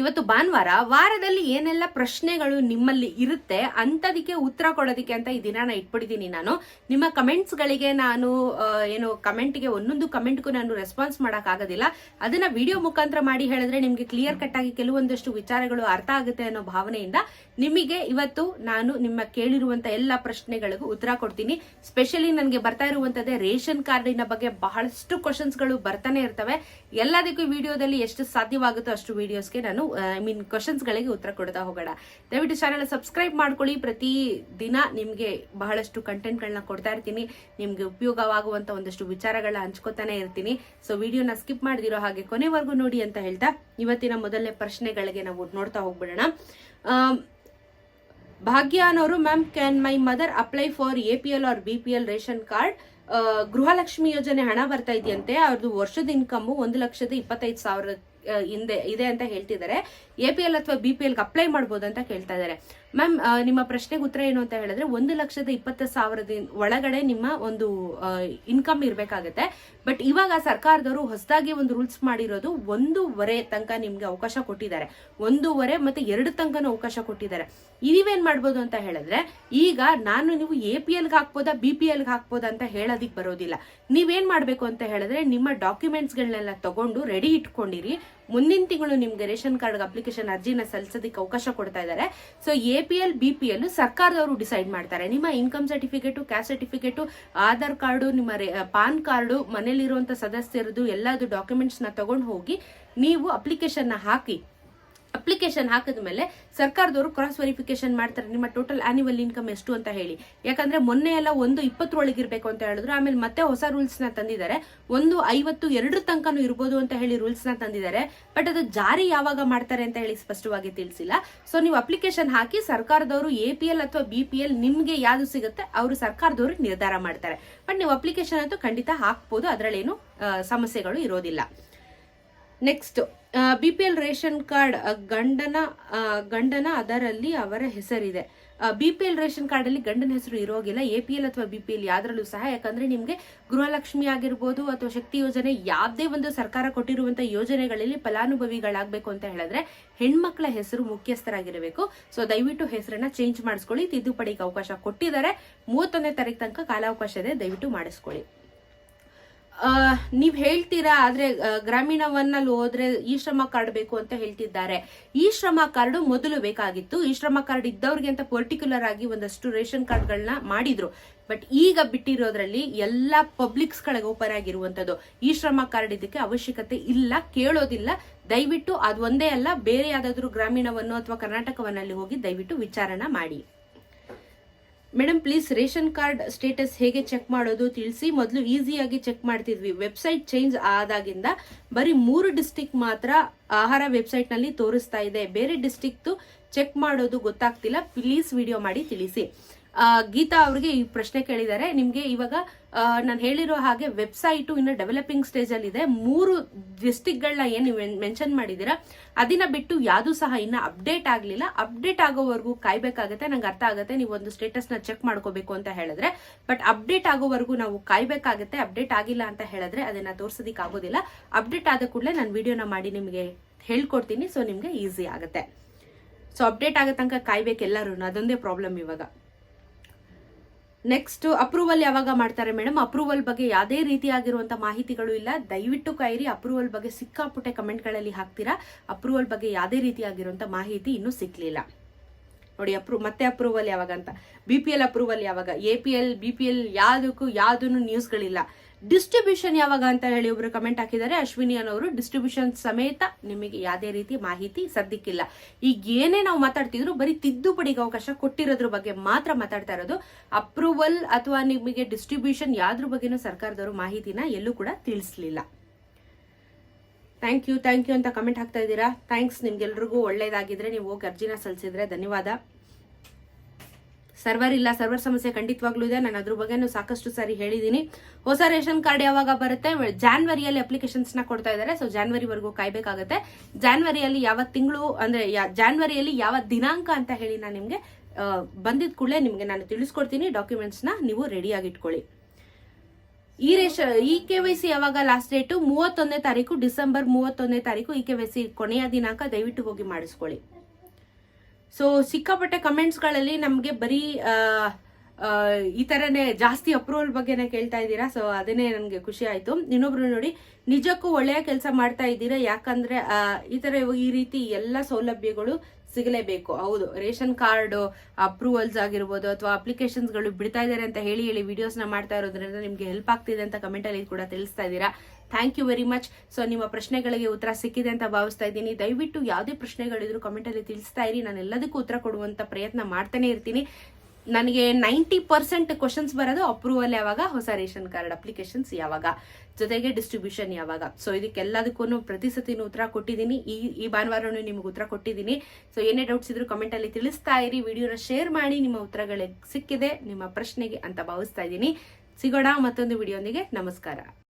ಇವತ್ತು ಭಾನುವಾರ ವಾರದಲ್ಲಿ ಏನೆಲ್ಲ ಪ್ರಶ್ನೆಗಳು ನಿಮ್ಮಲ್ಲಿ ಇರುತ್ತೆ ಅಂತದಕ್ಕೆ ಉತ್ತರ ಕೊಡೋದಕ್ಕೆ ಅಂತ ಈ ದಿನ ಇಟ್ಬಿಟ್ಟಿದ್ದೀನಿ ನಾನು. ನಿಮ್ಮ ಕಮೆಂಟ್ಸ್ಗಳಿಗೆ ನಾನು ಏನು ಕಮೆಂಟ್ಗೆ ಒಂದೊಂದು ಕಮೆಂಟ್ಗೂ ನಾನು ರೆಸ್ಪಾನ್ಸ್ ಮಾಡಕ್ ಆಗೋದಿಲ್ಲ. ಅದನ್ನ ವಿಡಿಯೋ ಮುಖಾಂತರ ಮಾಡಿ ಹೇಳಿದ್ರೆ ನಿಮಗೆ ಕ್ಲಿಯರ್ ಕಟ್ ಆಗಿ ಕೆಲವೊಂದಷ್ಟು ವಿಚಾರಗಳು ಅರ್ಥ ಆಗುತ್ತೆ ಅನ್ನೋ ಭಾವನೆಯಿಂದ ನಿಮಗೆ ಇವತ್ತು ನಾನು ನಿಮ್ಮ ಕೇಳಿರುವಂತ ಎಲ್ಲ ಪ್ರಶ್ನೆಗಳಿಗೂ ಉತ್ತರ ಕೊಡ್ತೀನಿ. ಸ್ಪೆಷಲಿ ನನಗೆ ಬರ್ತಾ ಇರುವಂತದ್ದೇ ರೇಷನ್ ಕಾರ್ಡಿನ ಬಗ್ಗೆ ಬಹಳಷ್ಟು ಕ್ವಶನ್ಸ್ಗಳು ಬರ್ತಾನೆ ಇರ್ತವೆ. ಎಲ್ಲದಕ್ಕೂ ವಿಡಿಯೋದಲ್ಲಿ ಎಷ್ಟು ಸಾಧ್ಯವಾಗುತ್ತೋ ಅಷ್ಟು ವಿಡಿಯೋಸ್ಗೆ ನಾನು ಐ ಮೀನ್ ಕ್ವಶನ್ಸ್ ಗಳಿಗೆ ಉತ್ತರ ಕೊಡ್ತಾ ಹೋಗೋಣ. ದಯವಿಟ್ಟು ಚಾನಲ್ ಸಬ್ಸ್ಕ್ರೈಬ್ ಮಾಡ್ಕೊಳ್ಳಿ. ಪ್ರತಿ ದಿನ ನಿಮ್ಗೆ ಬಹಳಷ್ಟು ಕಂಟೆಂಟ್ ಗಳನ್ನ ಕೊಡ್ತಾ ಇರ್ತೀನಿ. ನಿಮ್ಗೆ ಉಪಯೋಗವಾಗುವಂತ ಒಂದಷ್ಟು ವಿಚಾರಗಳನ್ನ ಹಂಚ್ಕೋತಾನೆ ಇರ್ತೀನಿ. ಸೊ ವಿಡಿಯೋನ ಸ್ಕಿಪ್ ಮಾಡಿದಿರೋ ಹಾಗೆ ಕೊನೆವರೆಗೂ ನೋಡಿ ಅಂತ ಹೇಳ್ತಾ, ಇವತ್ತಿನ ಮೊದಲನೇ ಪ್ರಶ್ನೆಗಳಿಗೆ ನಾವು ನೋಡ್ತಾ ಹೋಗ್ಬಿಡೋಣ. ಭಾಗ್ಯ ಅನ್ನೋರು ma'am can my mother apply for A P L or B P L ration card Gruha Lakshmi ಯೋಜನೆ ಹಣ ಬರ್ತಾ ಇದೆಯಂತೆ. ಅವ್ರದ್ದು ವರ್ಷದ ಇನ್ಕಮ್ ಒಂದು ಲಕ್ಷದ ಇಪ್ಪತ್ತೈದು ಸಾವಿರ ಹಿಂದೆ ಇದೆ ಅಂತ ಹೇಳ್ತಿದ್ದಾರೆ. ಎ ಪಿ ಎಲ್ ಅಥವಾ ಬಿ ಪಿ ಎಲ್ಗೆ ಅಪ್ಲೈ ಮಾಡ್ಬೋದು ಅಂತ ಕೇಳ್ತಾ ಇದ್ದಾರೆ. ಮ್ಯಾಮ್ ನಿಮ್ಮ ಪ್ರಶ್ನೆಗೆ ಉತ್ತರ ಏನು ಅಂತ ಹೇಳಿದ್ರೆ, ಒಂದು ಲಕ್ಷದ ಇಪ್ಪತ್ತು ಸಾವಿರದ ಒಳಗಡೆ ನಿಮ್ಮ ಒಂದು ಇನ್ಕಮ್ ಇರಬೇಕಾಗತ್ತೆ. ಬಟ್ ಇವಾಗ ಸರ್ಕಾರದವರು ಹೊಸದಾಗಿ ಒಂದು ರೂಲ್ಸ್ ಮಾಡಿರೋದು ಒಂದೂವರೆ ತನಕ ನಿಮ್ಗೆ ಅವಕಾಶ ಕೊಟ್ಟಿದ್ದಾರೆ. ಒಂದೂವರೆ ಮತ್ತೆ ಎರಡು ತನಕನೂ ಅವಕಾಶ ಕೊಟ್ಟಿದ್ದಾರೆ. ನೀವೇನ್ ಮಾಡ್ಬೋದು ಅಂತ ಹೇಳಿದ್ರೆ, ಈಗ ನಾನು ನೀವು ಎ ಪಿ ಎಲ್ಗೆ ಹಾಕ್ಬೋದಾ ಬಿ ಪಿ ಎಲ್ಗೆ ಹಾಕ್ಬೋದಾ ಅಂತ ಹೇಳೋದಿಕ್ ಬರೋದಿಲ್ಲ. ನೀವೇನ್ ಮಾಡ್ಬೇಕು ಅಂತ ಹೇಳಿದ್ರೆ, ನಿಮ್ಮ ಡಾಕ್ಯುಮೆಂಟ್ಸ್ಗಳನ್ನೆಲ್ಲ ತಗೊಂಡು ರೆಡಿ ಇಟ್ಕೊಂಡಿರಿ. ಮುಂದಿನ ತಿಂಗಳು ನಿಮ್ಗೆ ರೇಷನ್ ಕಾರ್ಡ್ ಅಪ್ಲಿಕೇಶನ್ ಅರ್ಜಿನ ಸಲ್ಲಿಸೋದಕ್ಕೆ ಅವಕಾಶ ಕೊಡ್ತಾ ಇದ್ದಾರೆ. So A P L B P L ಸರ್ಕಾರದವರು ಡಿಸೈಡ್ ಮಾಡ್ತಾರೆ. ನಿಮ್ಮ income certificate caste certificate Aadhaar card, ನಿಮ್ಮ ಪಾನ್ ಕಾರ್ಡು, ಮನೇಲಿರುವಂಥ ಸದಸ್ಯರದು ಎಲ್ಲದು ಡಾಕ್ಯುಮೆಂಟ್ಸ್ನ ತಗೊಂಡು ಹೋಗಿ ನೀವು ಅಪ್ಲಿಕೇಶನ್ನ ಹಾಕಿ ಅಪ್ಲಿಕೇಶನ್ ಹಾಕಿದ ಮೇಲೆ ಸರ್ಕಾರದವರು ಕ್ರಾಸ್ ವೆರಿಫಿಕೇಶನ್ ಮಾಡ್ತಾರೆ, ನಿಮ್ಮ ಟೋಟಲ್ ಆನ್ಯುವಲ್ ಇನ್ಕಮ್ ಎಷ್ಟು ಅಂತ ಹೇಳಿ. ಯಾಕಂದ್ರೆ ಮೊನ್ನೆ ಎಲ್ಲ ಒಂದು ಇಪ್ಪತ್ತರೊಳಗಿರ್ಬೇಕು ಅಂತ ಹೇಳಿದ್ರು, ಆಮೇಲೆ ಮತ್ತೆ ಹೊಸ ರೂಲ್ಸ್ನ ತಂದಿದ್ದಾರೆ. ಒಂದು ಐವತ್ತು ಎರಡರ ತನಕನೂ ಇರ್ಬೋದು ಅಂತ ಹೇಳಿ ರೂಲ್ಸ್ನ ತಂದಿದ್ದಾರೆ ಬಟ್ ಅದು ಜಾರಿ ಯಾವಾಗ ಮಾಡ್ತಾರೆ ಅಂತ ಹೇಳಿ ಸ್ಪಷ್ಟವಾಗಿ ತಿಳಿಸಿಲ್ಲ. ಸೊ ನೀವು ಅಪ್ಲಿಕೇಶನ್ ಹಾಕಿ ಸರ್ಕಾರದವರು ಎ ಪಿ ಎಲ್ ಅಥವಾ ಬಿ ಪಿ ಎಲ್ ನಿಮ್ಗೆ ಯಾವ್ದು ಸಿಗುತ್ತೆ, ಅವರು ಸರ್ಕಾರದವರು ನಿರ್ಧಾರ ಮಾಡ್ತಾರೆ. ಬಟ್ ನೀವು ಅಪ್ಲಿಕೇಶನ್ ಅಂತೂ ಖಂಡಿತ ಹಾಕ್ಬೋದು, ಅದರಲ್ಲೇನು ಸಮಸ್ಯೆಗಳು ಇರೋದಿಲ್ಲ. Next B P L ration card ಗಂಡನ ಗಂಡನ ಅದರಲ್ಲಿ ಅವರ ಹೆಸರಿದೆ. B P L ration card ಅಲ್ಲಿ ಗಂಡನ ಹೆಸರು ಇರೋಗಿಲ್ಲ. ಎ ಪಿ ಎಲ್ ಅಥವಾ ಬಿ ಪಿ ಎಲ್ ಯಾವ್ದ್ರಲ್ಲೂ ಸಹ, ಯಾಕಂದ್ರೆ ನಿಮ್ಗೆ ಗೃಹಲಕ್ಷ್ಮಿ ಆಗಿರ್ಬೋದು ಅಥವಾ ಶಕ್ತಿ ಯೋಜನೆ ಯಾವ್ದೇ ಒಂದು ಸರ್ಕಾರ ಕೊಟ್ಟಿರುವಂತ ಯೋಜನೆಗಳಲ್ಲಿ ಫಲಾನುಭವಿಗಳಾಗಬೇಕು ಅಂತ ಹೇಳಿದ್ರೆ ಹೆಣ್ಮಕ್ಳ ಹೆಸರು ಮುಖ್ಯಸ್ಥರಾಗಿರಬೇಕು. ಸೊ ದಯವಿಟ್ಟು ಹೆಸರನ್ನ ಚೇಂಜ್ ಮಾಡಿಸ್ಕೊಳ್ಳಿ. ತಿದ್ದುಪಡಿಗೆ ಅವಕಾಶ ಕೊಟ್ಟಿದ್ದಾರೆ. ಮೂವತ್ತೊಂದನೇ ತಾರೀಕು ತನಕ ಕಾಲಾವಕಾಶ ಇದೆ. ದಯವಿಟ್ಟು ಮಾಡಿಸ್ಕೊಳ್ಳಿ. ನೀವ್ ಹೇಳ್ತೀರಾ, ಆದ್ರೆ ಗ್ರಾಮೀಣವನ್ನಲ್ಲಿ ಹೋದ್ರೆ ಈ ಶ್ರಮ ಕಾರ್ಡ್ ಬೇಕು ಅಂತ ಹೇಳ್ತಿದ್ದಾರೆ. ಈ ಶ್ರಮ ಕಾರ್ಡ್ ಮೊದಲು ಬೇಕಾಗಿತ್ತು. ಈ ಶ್ರಮ ಕಾರ್ಡ್ ಇದ್ದವ್ರಿಗೆ ಅಂತ ಪರ್ಟಿಕ್ಯುಲರ್ ಆಗಿ ಒಂದಷ್ಟು ರೇಷನ್ ಕಾರ್ಡ್ಗಳನ್ನ ಮಾಡಿದ್ರು. ಬಟ್ ಈಗ ಬಿಟ್ಟಿರೋದ್ರಲ್ಲಿ ಎಲ್ಲ ಪಬ್ಲಿಕ್ಸ್ ಗಳಿಗೆ ಓಪನ್ ಆಗಿರುವಂತದ್ದು. ಈ ಶ್ರಮ ಕಾರ್ಡ್ ಇದಕ್ಕೆ ಅವಶ್ಯಕತೆ ಇಲ್ಲ, ಕೇಳೋದಿಲ್ಲ. ದಯವಿಟ್ಟು ಅದು ಒಂದೇ ಅಲ್ಲ, ಬೇರೆ ಯಾವ್ದಾದ್ರು ಗ್ರಾಮೀಣವನ್ನು ಅಥವಾ ಕರ್ನಾಟಕವನ್ನಲ್ಲಿ ಹೋಗಿ ದಯವಿಟ್ಟು ವಿಚಾರಣೆ ಮಾಡಿ. Madam please ration card status ಹೇಗೆ ಚೆಕ್ ಮಾಡೋದು ತಿಳಿಸಿ. ಮೊದಲು ಈಸಿಯಾಗಿ ಚೆಕ್ ಮಾಡ್ತಿದ್ವಿ. ವೆಬ್ಸೈಟ್ ಚೇಂಜ್ ಆದಾಗಿಂದ ಬರೀ ಮೂರು ಡಿಸ್ಟಿಕ್ ಮಾತ್ರ ಆಹಾರ ವೆಬ್ಸೈಟ್ನಲ್ಲಿ ತೋರಿಸ್ತಾ ಇದೆ. ಬೇರೆ ಡಿಸ್ಟಿಕ್ದು ಚೆಕ್ ಮಾಡೋದು ಗೊತ್ತಾಗ್ತಿಲ್ಲ. ಪ್ಲೀಸ್ ವಿಡಿಯೋ ಮಾಡಿ ತಿಳಿಸಿ. ಗೀತಾ ಅವ್ರಿಗೆ ಈ ಪ್ರಶ್ನೆ ಕೇಳಿದ್ದಾರೆ. ನಿಮ್ಗೆ ಇವಾಗ ನಾನು ಹೇಳಿರೋ ಹಾಗೆ ವೆಬ್ಸೈಟು ಇನ್ನು ಡೆವಲಪಿಂಗ್ ಸ್ಟೇಜ್ ಅಲ್ಲಿ ಇದೆ. ಮೂರು ಡಿಸ್ಟಿಕ್ಗಳನ್ನ ಏನು ಮೆನ್ಷನ್ ಮಾಡಿದ್ದೀರಾ? ಅದನ್ನ ಬಿಟ್ಟು ಯಾವುದು ಸಹ ಇನ್ನ ಅಪ್ಡೇಟ್ ಆಗ್ಲಿಲ್ಲ. ಅಪ್ಡೇಟ್ ಆಗೋವರೆಗೂ ಕಾಯ್ಬೇಕಾಗತ್ತೆ. ನಂಗೆ ಅರ್ಥ ಆಗುತ್ತೆ. ನೀವು ಒಂದು ಸ್ಟೇಟಸ್ನ ಚೆಕ್ ಮಾಡ್ಕೋಬೇಕು ಅಂತ ಹೇಳಿದ್ರೆ. ಬಟ್ ಅಪ್ಡೇಟ್ ಆಗೋವರೆಗೂ ನಾವು ಕಾಯ್ಬೇಕಾಗತ್ತೆ. ಅಪ್ಡೇಟ್ ಆಗಿಲ್ಲ ಅಂತ ಹೇಳಿದ್ರೆ ಅದನ್ನ ತೋರಿಸೋದಕ್ಕೆ ಆಗೋದಿಲ್ಲ ಅಪ್ಡೇಟ್ ಆದ ಕೂಡಲೇ ನಾನು ವಿಡಿಯೋನ ಮಾಡಿ ನಿಮಗೆ ಹೇಳ್ಕೊಡ್ತೀನಿ. ಸೊ ನಿಮಗೆ ಈಸಿ ಆಗುತ್ತೆ. ಸೊ ಅಪ್ಡೇಟ್ ಆಗೋ ತನಕ ಕಾಯ್ಬೇಕು ಎಲ್ಲರೂ ಅದೊಂದೇ ಪ್ರಾಬ್ಲಮ್ ಇವಾಗ. ನೆಕ್ಸ್ಟ್ ಅಪ್ರೂವಲ್ ಯಾವಾಗ ಮಾಡ್ತಾರೆ ಮೇಡಮ್ ಅಪ್ರೂವಲ್ ಬಗ್ಗೆ ಯಾವುದೇ ರೀತಿಯಾಗಿರುವಂಥ ಮಾಹಿತಿಗಳು ಇಲ್ಲ. ದಯವಿಟ್ಟು ಕಾಯಿರಿ ಅಪ್ರೂವಲ್ ಬಗ್ಗೆ ಸಿಕ್ಕಾಪುಟ್ಟೆ ಕಮೆಂಟ್ಗಳಲ್ಲಿ ಹಾಕ್ತೀರಾ? ಅಪ್ರೂವಲ್ ಬಗ್ಗೆ ಯಾವುದೇ ರೀತಿಯಾಗಿರುವಂಥ ಮಾಹಿತಿ ಇನ್ನೂ ಸಿಕ್ಕಲಿಲ್ಲ ನೋಡಿ ಅಪ್ರೂ ಮತ್ತೆ ಅಪ್ರೂವಲ್ ಯಾವಾಗ ಅಂತ. ಬಿ ಪಿ ಎಲ್ ಅಪ್ರೂವಲ್ ಯಾವಾಗ? A P L B P L ಯಾವುದಕ್ಕೂ ಯಾವುದೂ ನ್ಯೂಸ್ಗಳಿಲ್ಲ ಡಿಸ್ಟ್ರಿಬ್ಯೂಷನ್ ಯಾವಾಗ ಅಂತ ಹೇಳಿ ಒಬ್ರು ಕಮೆಂಟ್ ಹಾಕಿದ್ದಾರೆ. ಅಶ್ವಿನಿ ಅನ್ನೋರು ಡಿಸ್ಟ್ರಿಬ್ಯೂಷನ್ ಸಮೇತ ನಿಮಗೆ ಯಾವುದೇ ರೀತಿ ಮಾಹಿತಿ ಸದ್ಯಕ್ಕಿಲ್ಲ. ಈಗ ಏನೇ ನಾವು ಮಾತಾಡ್ತಿದ್ರು ಬರೀ ತಿದ್ದುಪಡಿಗೆ ಅವಕಾಶ ಕೊಟ್ಟಿರೋದ್ರ ಬಗ್ಗೆ ಮಾತ್ರ ಮಾತಾಡ್ತಾ ಇರೋದು. ಅಪ್ರೂವಲ್ ಅಥವಾ ನಿಮಗೆ ಡಿಸ್ಟ್ರಿಬ್ಯೂಷನ್ ಯಾವ್ದ್ರ ಬಗ್ಗೆನೂ ಸರ್ಕಾರದವರು ಮಾಹಿತಿನ ಎಲ್ಲೂ ಕೂಡ ತಿಳಿಸ್ಲಿಲ್ಲ. ಥ್ಯಾಂಕ್ ಯು ಥ್ಯಾಂಕ್ ಯು ಅಂತ ಕಮೆಂಟ್ ಹಾಕ್ತಾ ಇದ್ದೀರಾ? ಥ್ಯಾಂಕ್ಸ್ ನಿಮ್ಗೆಲ್ರಿಗೂ ಒಳ್ಳೇದಾಗಿದ್ರೆ ನೀವು ಹೋಗಿ ಅರ್ಜಿನ ಸಲ್ಲಿಸಿದ್ರೆ ಧನ್ಯವಾದ. ಸರ್ವರ್ ಇಲ್ಲ, ಸರ್ವರ್ ಸಮಸ್ಯೆ ಖಂಡಿತವಾಗ್ಲೂ ಇದೆ. ನಾನು ಅದ್ರ ಬಗ್ಗೆನೂ ಸಾಕಷ್ಟು ಸಾರಿ ಹೇಳಿದ್ದೀನಿ ಹೊಸ ರೇಷನ್ ಕಾರ್ಡ್ ಯಾವಾಗ ಬರುತ್ತೆ? ಜಾನ್ವರಿಯಲ್ಲಿ ಅಪ್ಲಿಕೇಶನ್ಸ್ನ ಕೊಡ್ತಾ ಇದ್ದಾರೆ. ಸೊ ಜಾನ್ವರಿವರೆಗೂ ಕಾಯ್ಬೇಕಾಗತ್ತೆ. ಜಾನ್ವರಿಯಲ್ಲಿ ಯಾವ ತಿಂಗಳು, ಅಂದ್ರೆ ಜಾನ್ವರಿಯಲ್ಲಿ ಯಾವ ದಿನಾಂಕ ಅಂತ ಹೇಳಿ ನಾನು ನಿಮ್ಗೆ ಬಂದಿದ ಕೂಡಲೇ ನಿಮ್ಗೆ ನಾನು ತಿಳಿಸ್ಕೊಡ್ತೀನಿ. ಡಾಕ್ಯುಮೆಂಟ್ಸ್ನ ನೀವು ರೆಡಿಯಾಗಿ ಇಟ್ಕೊಳ್ಳಿ ಈ ರೇಷ ಇ ಕೆ ವೈ ಸಿ ಯಾವಾಗ ಲಾಸ್ಟ್ ಡೇಟು ಮೂವತ್ತೊಂದನೇ ತಾರೀಕು, ಡಿಸೆಂಬರ್ ಮೂವತ್ತೊಂದನೇ ತಾರೀಕು ಇ ಕೆ ವೈ ಸಿ ಕೊನೆಯ ದಿನಾಂಕ ದಯವಿಟ್ಟು ಹೋಗಿ ಮಾಡಿಸ್ಕೊಳ್ಳಿ. ಸೊ ಸಿಕ್ಕಾಪಟ್ಟೆ ಕಮೆಂಟ್ಸ್ಗಳಲ್ಲಿ ನಮಗೆ ಬರೀ ಈ ಥರನೇ ಜಾಸ್ತಿ ಅಪ್ರೂವಲ್ ಬಗ್ಗೆನೇ ಕೇಳ್ತಾ ಇದ್ದೀರಾ? ಸೊ ಅದನ್ನೇ ನನಗೆ ಖುಷಿ ಆಯಿತು. ಇನ್ನೊಬ್ರು ನೋಡಿ, ನಿಜಕ್ಕೂ ಒಳ್ಳೆಯ ಕೆಲಸ ಮಾಡ್ತಾ ಇದ್ದೀರಾ? ಯಾಕಂದ್ರೆ ಈ ಥರ ಈ ರೀತಿ ಎಲ್ಲ ಸೌಲಭ್ಯಗಳು ಸಿಗಲೇಬೇಕು. ಹೌದು, ರೇಷನ್ ಕಾರ್ಡ್ ಅಪ್ರೂವಲ್ಸ್ ಆಗಿರ್ಬೋದು ಅಥವಾ ಅಪ್ಲಿಕೇಶನ್ಸ್ಗಳು ಬಿಡ್ತಾ ಇದ್ದಾರೆ ಅಂತ ಹೇಳಿ ಹೇಳಿ ವಿಡಿಯೋಸ್ನ ಮಾಡ್ತಾ ಇರೋದ್ರಿಂದ ನಿಮಗೆ ಹೆಲ್ಪ್ ಆಗ್ತಿದೆ ಅಂತ ಕಮೆಂಟಲ್ಲಿ ಕೂಡ ತಿಳಿಸ್ತಾ ಇದ್ದೀರಾ. Thank you very much so ನಿಮ್ಮ ಪ್ರಶ್ನೆಗಳಿಗೆ ಉತ್ತರ ಸಿಕ್ಕಿದೆ ಅಂತ ಭಾವಿಸ್ತಾ ಇದ್ದೀನಿ. ದಯವಿಟ್ಟು ಯಾವುದೇ ಪ್ರಶ್ನೆಗಳಿದ್ರು ಕಮೆಂಟಲ್ಲಿ ತಿಳಿಸ್ತಾ ಇರಿ. ನಾನು ಎಲ್ಲದಕ್ಕೂ ಉತ್ತರ ಕೊಡುವಂತ ಪ್ರಯತ್ನ ಮಾಡ್ತಾನೆ ಇರ್ತೀನಿ. ನನಗೆ ನೈಂಟಿ ಪರ್ಸೆಂಟ್ ಕ್ವಶನ್ಸ್ ಬರೋದು ಅಪ್ರೂವಲ್ ಯಾವಾಗ? ಹೊಸ ರೇಷನ್ ಕಾರ್ಡ್ ಅಪ್ಲಿಕೇಶನ್ಸ್ ಯಾವಾಗ? ಜೊತೆಗೆ ಡಿಸ್ಟ್ರಿಬ್ಯೂಷನ್ ಯಾವಾಗ? ಸೊ ಇದಕ್ಕೆಲ್ಲದಕ್ಕೂ ಪ್ರತಿ ಸತಿನೂ ಉತ್ತರ ಕೊಟ್ಟಿದ್ದೀನಿ. ಈ ಈ ಭಾನುವಾರನೂ ನಿಮ್ಗೆ ಉತ್ತರ ಕೊಟ್ಟಿದ್ದೀನಿ. ಸೊ ಏನೇ ಡೌಟ್ಸ್ ಇದ್ರು ಕಮೆಂಟ್ ಅಲ್ಲಿ ತಿಳಿಸ್ತಾ ಇರಿ. ವಿಡಿಯೋನ ಶೇರ್ ಮಾಡಿ. ನಿಮ್ಮ ಉತ್ತರಗಳಿಗೆ ಸಿಕ್ಕಿದೆ, ನಿಮ್ಮ ಪ್ರಶ್ನೆಗೆ ಅಂತ ಭಾವಿಸ್ತಾ ಇದ್ದೀನಿ. ಸಿಗೋಣ ಮತ್ತೊಂದು ವಿಡಿಯೋನಿಗೆ ನಮಸ್ಕಾರ.